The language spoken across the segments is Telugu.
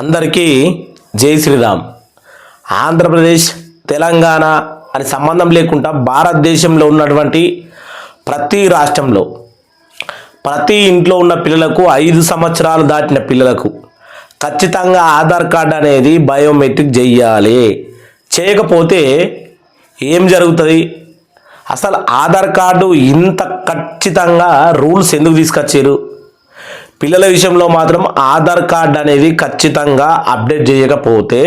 అందరికీ జై శ్రీరామ్. ఆంధ్రప్రదేశ్ తెలంగాణ అని సంబంధం లేకుండా భారతదేశంలో ఉన్నటువంటి ప్రతి రాష్ట్రంలో ప్రతి ఇంట్లో ఉన్న పిల్లలకు ఐదు సంవత్సరాలు దాటిన పిల్లలకు ఖచ్చితంగా ఆధార్ కార్డు అనేది బయోమెట్రిక్ చెయ్యాలి చేయకపోతే ఏం జరుగుతుంది? అసలు ఆధార్ కార్డు ఇంత ఖచ్చితంగా రూల్స్ ఎందుకు తీసుకొచ్చారు? పిల్లల విషయంలో మాత్రం ఆధార్ కార్డ్ అనేది ఖచ్చితంగా అప్డేట్ చేయకపోతే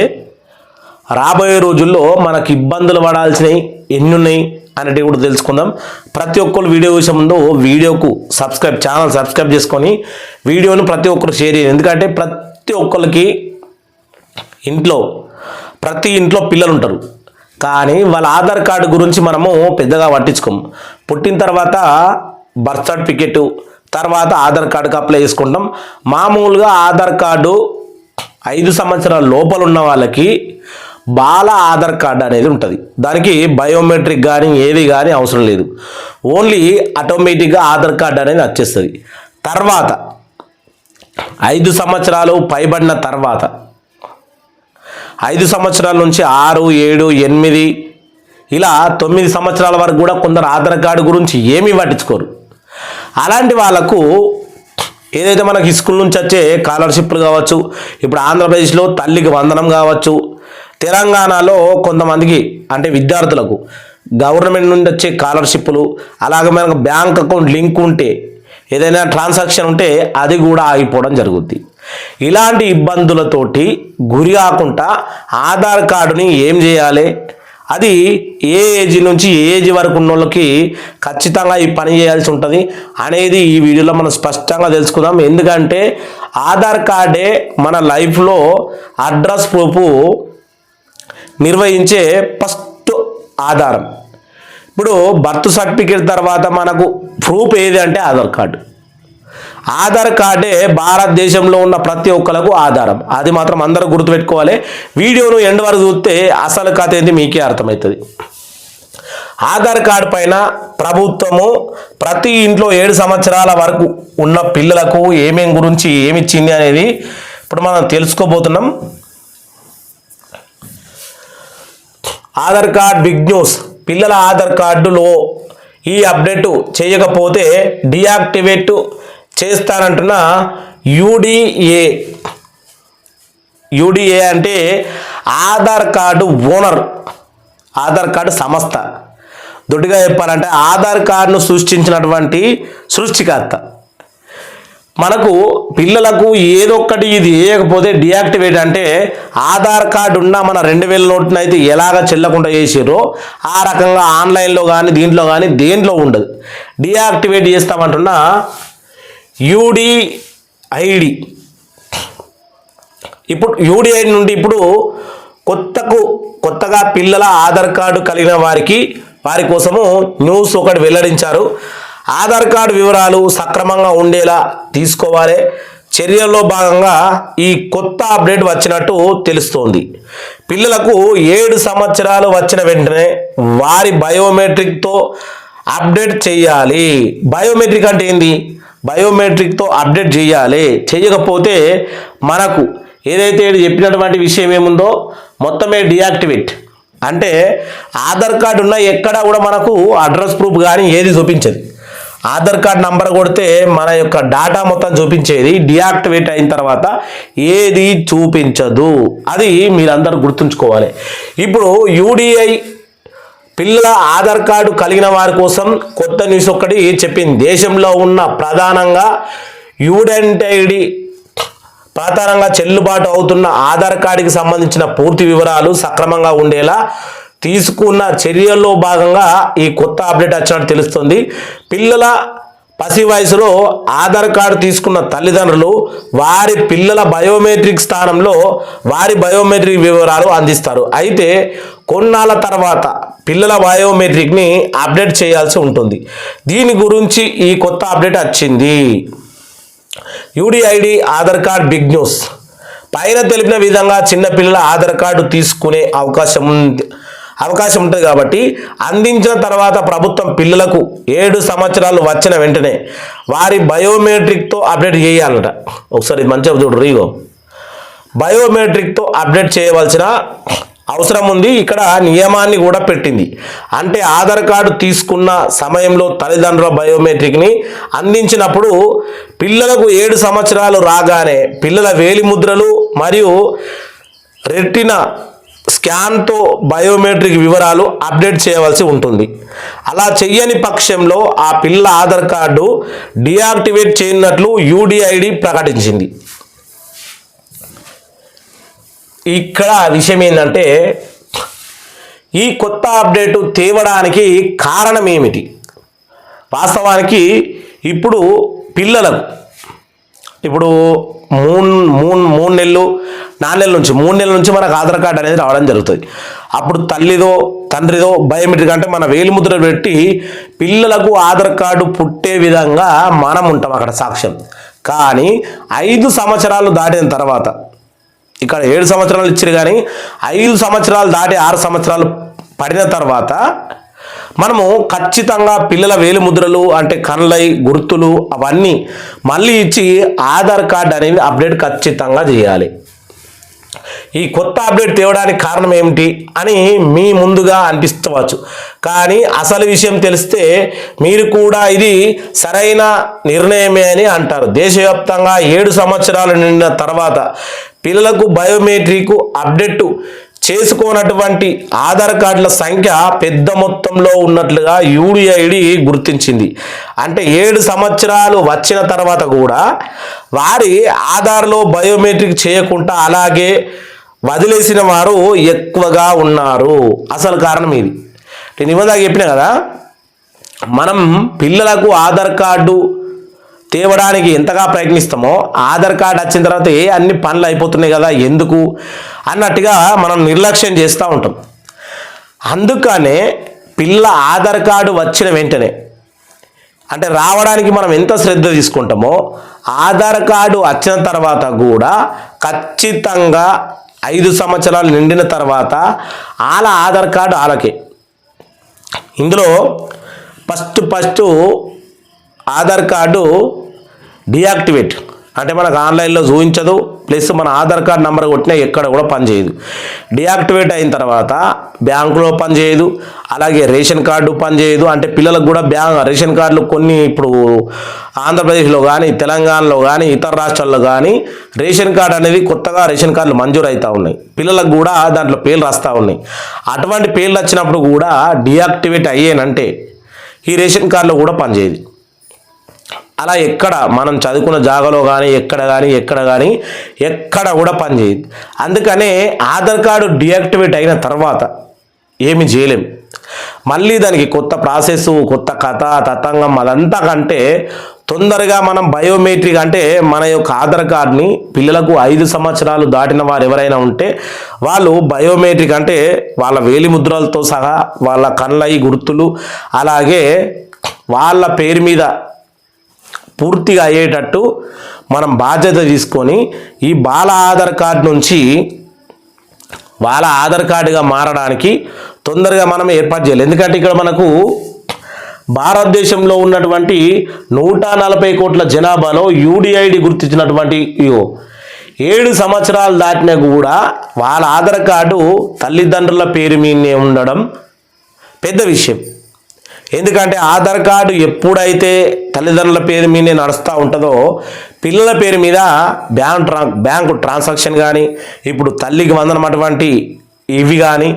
రాబోయే రోజుల్లో మనకు ఇబ్బందులు పడాల్సినవి ఎన్ని ఉన్నాయి అనేటివి కూడా తెలుసుకుందాం. ప్రతి ఒక్కరు వీడియో చూసే ముందు వీడియోకు సబ్స్క్రైబ్ ఛానల్ సబ్స్క్రైబ్ చేసుకొని వీడియోను ప్రతి ఒక్కరు షేర్ చేయండి. ఎందుకంటే ప్రతి ఒక్కరికి ఇంట్లో ప్రతి ఇంట్లో పిల్లలు ఉంటారు. కానీ వాళ్ళ ఆధార్ కార్డు గురించి మనము పెద్దగా పట్టించుకోము. పుట్టిన తర్వాత బర్త్ సర్టిఫికెట్ తర్వాత ఆధార్ కార్డుకి అప్లై చేసుకుంటాం. మామూలుగా ఆధార్ కార్డు ఐదు సంవత్సరాల లోపల ఉన్న వాళ్ళకి బాల ఆధార్ కార్డు అనేది ఉంటుంది. దానికి బయోమెట్రిక్ కానీ ఏది కానీ అవసరం లేదు. ఓన్లీ ఆటోమేటిక్గా ఆధార్ కార్డు అనేది వచ్చేస్తుంది. తర్వాత ఐదు సంవత్సరాలు పైబడిన తర్వాత ఐదు సంవత్సరాల నుంచి ఆరు ఏడు ఎనిమిది ఇలా తొమ్మిది సంవత్సరాల వరకు కూడా కొందరు ఆధార్ కార్డు గురించి ఏమీ పట్టించుకోరు. అలాంటి వాళ్ళకు ఏదైతే మనకి స్కూల్ నుంచి వచ్చే స్కాలర్షిప్లు కావచ్చు ఇప్పుడు ఆంధ్రప్రదేశ్లో తల్లికి వందనం కావచ్చు తెలంగాణలో కొంతమందికి అంటే విద్యార్థులకు గవర్నమెంట్ నుండి వచ్చే స్కాలర్షిప్లు అలాగే మనకు బ్యాంక్ అకౌంట్ లింక్ ఉంటే ఏదైనా ట్రాన్సాక్షన్ ఉంటే అది కూడా ఆగిపోవడం జరుగుద్ది. ఇలాంటి ఇబ్బందులతోటి గురి కాకుండా ఆధార్ కార్డుని ఏం చేయాలి? అది ఏ ఏజ్ నుంచి ఏ ఏజ్ వరకు ఉన్న వాళ్ళకి ఖచ్చితంగా ఈ పని చేయాల్సి ఉంటుంది అనేది ఈ వీడియోలో మనం స్పష్టంగా తెలుసుకుందాం. ఎందుకంటే ఆధార్ కార్డే మన లైఫ్లో అడ్రస్ ప్రూఫ్ నిర్వహించే ఫస్ట్ ఆధారం. ఇప్పుడు బర్త్ సర్టిఫికేట్ తర్వాత మనకు ప్రూఫ్ ఏది అంటే ఆధార్ కార్డు. ఆధార్ కార్డే భారతదేశంలో ఉన్న ప్రతి ఒక్కరికి ఆధారం. అది మాత్రం అందరూ గుర్తుపెట్టుకోవాలి. వీడియోను ఎండ్ వరకు చూస్తే అసలు కథ ఏంటి మీకే అర్థమవుతుంది. ఆధార్ కార్డు పైన ప్రభుత్వము ప్రతి ఇంట్లో ఏడు సంవత్సరాల వరకు ఉన్న పిల్లలకు ఏమేం గురించి ఏమిచ్చింది అనేది ఇప్పుడు మనం తెలుసుకోబోతున్నాం. Aadhaar card big news. పిల్లల ఆధార్ కార్డులో ఈ అప్డేట్ చేయకపోతే డియాక్టివేట్ చేస్తానంటున్న యూడిఏ. యూడిఏ అంటే Aadhaar card owner Aadhaar card సంస్థ. దొడ్డిగా చెప్పాలంటే ఆధార్ కార్డును సృష్టించినటువంటి సృష్టికర్త. మనకు పిల్లలకు ఏదొక్కటి ఇది వేయకపోతే డియాక్టివేట్ అంటే ఆధార్ కార్డు ఉన్న మన రెండు వేల నోట్ని అయితే ఎలాగ చెల్లకుండా చేసారో ఆ రకంగా ఆన్లైన్లో కానీ దీంట్లో కానీ దేంట్లో ఉండదు. డియాక్టివేట్ చేస్తామంటున్నా యూడిఐడి. ఇప్పుడు యూడిఐ నుండి ఇప్పుడు కొత్తకు కొత్తగా పిల్లల ఆధార్ కార్డు కలిగిన వారికి వారి కోసము న్యూస్ ఒకటి వెల్లడించారు. ఆధార్ కార్డు వివరాలు సక్రమంగా ఉండేలా తీసుకోవాలి. చర్యల్లో భాగంగా ఈ కొత్త అప్డేట్ వచ్చినట్టు తెలుస్తోంది. పిల్లలకు ఏడు సంవత్సరాలు వచ్చిన వెంటనే వారి బయోమెట్రిక్తో అప్డేట్ చేయాలి. బయోమెట్రిక్ అంటే ఏంది? బయోమెట్రిక్తో అప్డేట్ చేయాలి. చేయకపోతే మనకు ఏదైతే చెప్పినటువంటి విషయం ఏముందో మొత్తమే డియాక్టివేట్. అంటే ఆధార్ కార్డు ఉన్న ఎక్కడ కూడా మనకు అడ్రస్ ప్రూఫ్ కానీ ఏది చూపించదు. ఆధార్ కార్డ్ నంబర్ కొడితే మన యొక్క డాటా మొత్తం చూపించేది డియాక్టివేట్ అయిన తర్వాత ఏది చూపించదు. అది మీరందరూ గుర్తుంచుకోవాలి. ఇప్పుడు యూడిఐ పిల్లల ఆధార్ కార్డు కలిగిన వారి కోసం కొత్త న్యూస్ ఒకటి చెప్పింది. దేశంలో ఉన్న ప్రధానంగా యూడెంటైడి ప్రధానంగా చెల్లుబాటు అవుతున్న ఆధార్ కార్డుకి సంబంధించిన పూర్తి వివరాలు సక్రమంగా ఉండేలా తీసుకున్న చర్యల్లో భాగంగా ఈ కొత్త అప్డేట్ వచ్చినట్టు తెలుస్తుంది. పిల్లల పసి వయసులో ఆధార్ కార్డు తీసుకున్న తల్లిదండ్రులు వారి పిల్లల బయోమెట్రిక్ స్థానంలో వారి బయోమెట్రిక్ వివరాలు అందిస్తారు. అయితే కొన్నాళ్ళ తర్వాత పిల్లల బయోమెట్రిక్ని అప్డేట్ చేయాల్సి ఉంటుంది. దీని గురించి ఈ కొత్త అప్డేట్ వచ్చింది. UDID Aadhaar card big news. పైన తెలిపిన విధంగా చిన్నపిల్లల ఆధార్ కార్డు తీసుకునే అవకాశం ఉంది అవకాశం ఉంటుంది కాబట్టి అందించిన తర్వాత ప్రభుత్వం పిల్లలకు ఏడు సంవత్సరాలు వచ్చిన వెంటనే వారి బయోమెట్రిక్తో అప్డేట్ చేయాలట. ఒకసారి మంచిగా చూడు రీగో. బయోమెట్రిక్తో అప్డేట్ చేయవలసిన అవసరం ఉంది ఇక్కడ నియమాన్ని కూడా పెట్టింది. అంటే ఆధార్ కార్డు తీసుకున్న సమయంలో తల్లిదండ్రుల బయోమెట్రిక్ని అందించినప్పుడు పిల్లలకు ఏడు సంవత్సరాలు రాగానే పిల్లల వేలి ముద్రలు మరియు రెట్టిన స్కాన్తో బయోమెట్రిక్ వివరాలు అప్డేట్ చేయవలసి ఉంటుంది. అలా చెయ్యని పక్షంలో ఆ పిల్ల ఆధార్ కార్డు డియాక్టివేట్ చేయనట్లు యూడిఐడి ప్రకటించింది. ఇక్కడ విషయం ఏంటంటే ఈ కొత్త అప్డేట్ తేవడానికి కారణం ఏమిటి వాస్తవానికి ఇప్పుడు పిల్లలకు ఇప్పుడు మూడు మూడు మూడు నెలలు నాలుగు నెలల నుంచి మూడు నెలల నుంచి మనకు ఆధార్ కార్డు అనేది రావడం జరుగుతుంది. అప్పుడు తల్లిదో తండ్రిదో బయోమెట్రిక్ అంటే మన వేలిముద్ర పెట్టి పిల్లలకు ఆధార్ కార్డు పుట్టే విధంగా మనం ఉంటాం అక్కడ సాక్ష్యం. కానీ ఐదు సంవత్సరాలు దాటిన తర్వాత ఇక్కడ ఏడు సంవత్సరాలు ఇచ్చారు కానీ ఐదు సంవత్సరాలు దాటి ఆరు సంవత్సరాలు పడిన తర్వాత మనము ఖచ్చితంగా పిల్లల వేలిముద్రలు అంటే కళ్ళై గుర్తులు అవన్నీ మళ్ళీ ఇచ్చి ఆధార్ కార్డ్ అనేది అప్డేట్ ఖచ్చితంగా చేయాలి. ఈ కొత్త అప్డేట్ తేవడానికి కారణం ఏమిటి అని మీ ముందుగా అనిపిస్తవచ్చు. కానీ అసలు విషయం తెలిస్తే మీరు కూడా ఇది సరైన నిర్ణయమే అని అంటారు. దేశవ్యాప్తంగా ఏడు సంవత్సరాలు నిండిన తర్వాత పిల్లలకు బయోమెట్రిక్ అప్డేట్ చేసుకోనటువంటి ఆధార్ కార్డుల సంఖ్య పెద్ద మొత్తంలో ఉన్నట్లుగా యూడిఐడి గుర్తించింది. అంటే ఏడు సంవత్సరాలు వచ్చిన తర్వాత కూడా వారి ఆధార్లో బయోమెట్రిక్ చేయకుండా అలాగే వదిలేసిన వారు ఎక్కువగా ఉన్నారు. అసలు కారణం ఇది నేను ఇవ్వదాకా చెప్పిన కదా? మనం పిల్లలకు ఆధార్ కార్డు తేవడానికి ఎంతగా ప్రయత్నిస్తామో ఆధార్ కార్డు వచ్చిన తర్వాత ఏ అన్ని పనులు అయిపోతున్నాయి కదా ఎందుకు అన్నట్టుగా మనం నిర్లక్ష్యం చేస్తూ ఉంటాం. అందుకనే పిల్ల ఆధార్ కార్డు వచ్చిన వెంటనే అంటే రావడానికి మనం ఎంత శ్రద్ధ తీసుకుంటామో ఆధార్ కార్డు వచ్చిన తర్వాత కూడా ఖచ్చితంగా ఐదు సంవత్సరాలు నిండిన తర్వాత వాళ్ళ ఆధార్ కార్డు వాళ్ళకే ఇందులో first first Aadhaar card deactivate. అంటే మనకు ఆన్లైన్లో చూపించదు ప్లస్ మన ఆధార్ కార్డ్ నెంబర్ కొట్టినా ఎక్కడ కూడా పనిచేయదు డియాక్టివేట్ అయిన తర్వాత బ్యాంకులో పనిచేయదు అలాగే రేషన్ కార్డు పనిచేయదు అంటే పిల్లలకు కూడా బ్యాంక్ రేషన్ కార్డులు కొన్ని ఇప్పుడు ఆంధ్రప్రదేశ్లో కానీ తెలంగాణలో కానీ ఇతర రాష్ట్రాల్లో కానీ రేషన్ కార్డు అనేది కొత్తగా రేషన్ కార్డులు మంజూరు అవుతూ ఉన్నాయి. పిల్లలకు కూడా దాంట్లో పేర్లు రాస్తూ ఉన్నాయి. అటువంటి పేర్లు వచ్చినప్పుడు కూడా డియాక్టివేట్ అయ్యేనంటే ఈ రేషన్ కార్డులో కూడా పనిచేయదు అలా ఎక్కడ మనం చదువుకున్న జాగాలో కానీ ఎక్కడ కానీ ఎక్కడ కానీ ఎక్కడ కూడా పనిచేయదు అందుకనే ఆధార్ కార్డు డియాక్టివేట్ అయిన తర్వాత ఏమి చేయలేం. మళ్ళీ దానికి కొత్త ప్రాసెస్ కొత్త కథ తతంగం అదంతా కంటే తొందరగా మనం బయోమెట్రిక్ అంటే మన యొక్క ఆధార్ కార్డ్ని పిల్లలకు ఐదు సంవత్సరాలు దాటిన వారు ఎవరైనా ఉంటే వాళ్ళు బయోమెట్రిక్ అంటే వాళ్ళ వేలి ముద్రలతో సహా వాళ్ళ కళ్ళయి గుర్తులు అలాగే వాళ్ళ పేరు మీద పూర్తిగా అయ్యేటట్టు మనం బాధ్యత తీసుకొని ఈ బాల ఆధార్ కార్డు నుంచి వాళ్ళ ఆధార్ కార్డుగా మారడానికి తొందరగా మనం ఏర్పాటు చేయాలి. ఎందుకంటే ఇక్కడ మనకు భారతదేశంలో ఉన్నటువంటి నూట నలభై కోట్ల జనాభాలో యూడిఐడి గుర్తించినటువంటి ఇయో ఏడు సంవత్సరాలు దాటినా కూడా వాళ్ళ ఆధార్ కార్డు తల్లిదండ్రుల పేరు మీదనే ఉండడం పెద్ద విషయం. ఎందుకంటే ఆధార్ కార్డు ఎప్పుడైతే తల్లిదండ్రుల పేరు మీదే నడుస్తూ ఉంటుందో పిల్లల పేరు మీద బ్యాంక్ ట్రా బ్యాంకు ట్రాన్సాక్షన్ కానీ ఇప్పుడు తల్లికి వందనం అటువంటి ఇవి కానీ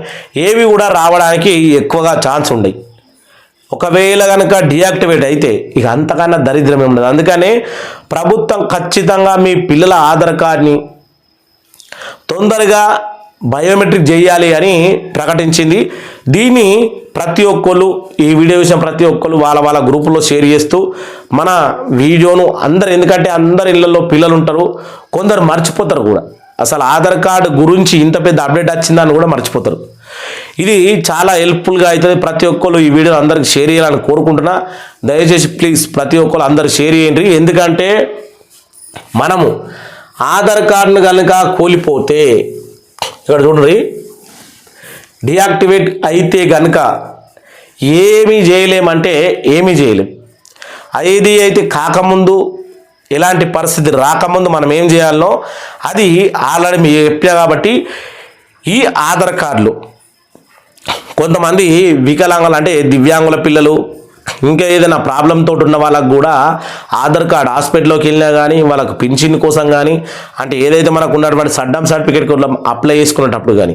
ఏవి కూడా రావడానికి ఎక్కువగా ఛాన్స్ ఉండయి. ఒకవేళ కనుక డియాక్టివేట్ అయితే ఇక అంతకన్నా దరిద్రం ఉండదు. అందుకనే ప్రభుత్వం ఖచ్చితంగా మీ పిల్లల ఆధార్ కార్డ్ని తొందరగా బయోమెట్రిక్ చేయాలి అని ప్రకటించింది. దీన్ని ప్రతి ఒక్కళ్ళు ఈ వీడియో విషయం ప్రతి ఒక్కళ్ళు వాళ్ళ వాళ్ళ గ్రూపులో షేర్ చేస్తూ మన వీడియోను అందరు ఎందుకంటే అందరి ఇళ్ళల్లో పిల్లలు ఉంటారు కొందరు మర్చిపోతారు కూడా. అసలు ఆధార్ కార్డు గురించి ఇంత పెద్ద అప్డేట్ వచ్చిందని కూడా మర్చిపోతారు. ఇది చాలా హెల్ప్ఫుల్గా అవుతుంది. ప్రతి ఒక్కరు ఈ వీడియో అందరికి షేర్ చేయాలని కోరుకుంటున్నా. దయచేసి ప్లీజ్ ప్రతి ఒక్కరు అందరు షేర్ చేయండి. ఎందుకంటే మనము ఆధార్ కార్డును కనుక కోల్పోతే ఇక్కడ చూడండి. డియాక్టివేట్ అయితే కనుక ఏమీ చేయలేమంటే ఏమీ చేయలేం. ఐది అయితే కాకముందు ఎలాంటి పరిస్థితి రాకముందు మనం ఏం చేయాలనో అది ఆల్రెడీ మీకు చెప్పా కాబట్టి ఈ ఆధార్ కార్డులు. కొంతమంది వికలాంగులు అంటే దివ్యాంగుల పిల్లలు ఇంకా ఏదైనా ప్రాబ్లం తోటి ఉన్న వాళ్ళకు కూడా ఆధార్ కార్డ్ హాస్పిటల్లోకి వెళ్ళినా కానీ వాళ్ళకు పింఛన్ కోసం కానీ అంటే ఏదైతే మనకు ఉన్నటువంటి సడ్డం సర్టిఫికేట్ అప్లై చేసుకునేటప్పుడు కానీ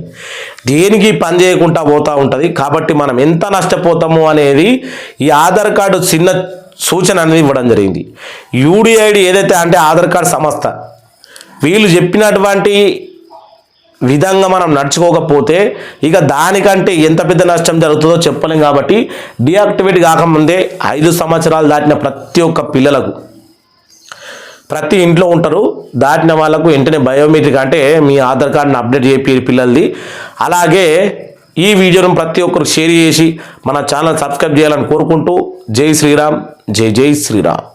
దేనికి పని చేయకుండా పోతూ ఉంటుంది. కాబట్టి మనం ఎంత నష్టపోతాము అనేది ఈ ఆధార్ కార్డు చిన్న సూచన అనేది ఇవ్వడం జరిగింది. యూడిఐడి ఏదైతే అంటే ఆధార్ కార్డ్ సంస్థ వీళ్ళు చెప్పినటువంటి విధంగా మనం నడుచుకోకపోతే ఇక దానికంటే ఎంత పెద్ద నష్టం జరుగుతుందో చెప్పలేం కాబట్టి డియాక్టివేట్ కాకముందే ఐదు సంవత్సరాలు దాటిన ప్రతి ఒక్క పిల్లలకు ప్రతి ఇంట్లో ఉంటారు దాటిన వాళ్ళకు వెంటనే బయోమెట్రిక్ అంటే మీ ఆధార్ కార్డును అప్డేట్ చేపి పిల్లలది. అలాగే ఈ వీడియోను ప్రతి ఒక్కరు షేర్ చేసి మన ఛానల్ సబ్స్క్రైబ్ చేయాలని కోరుకుంటూ జై శ్రీరామ్ జై జై శ్రీరామ్.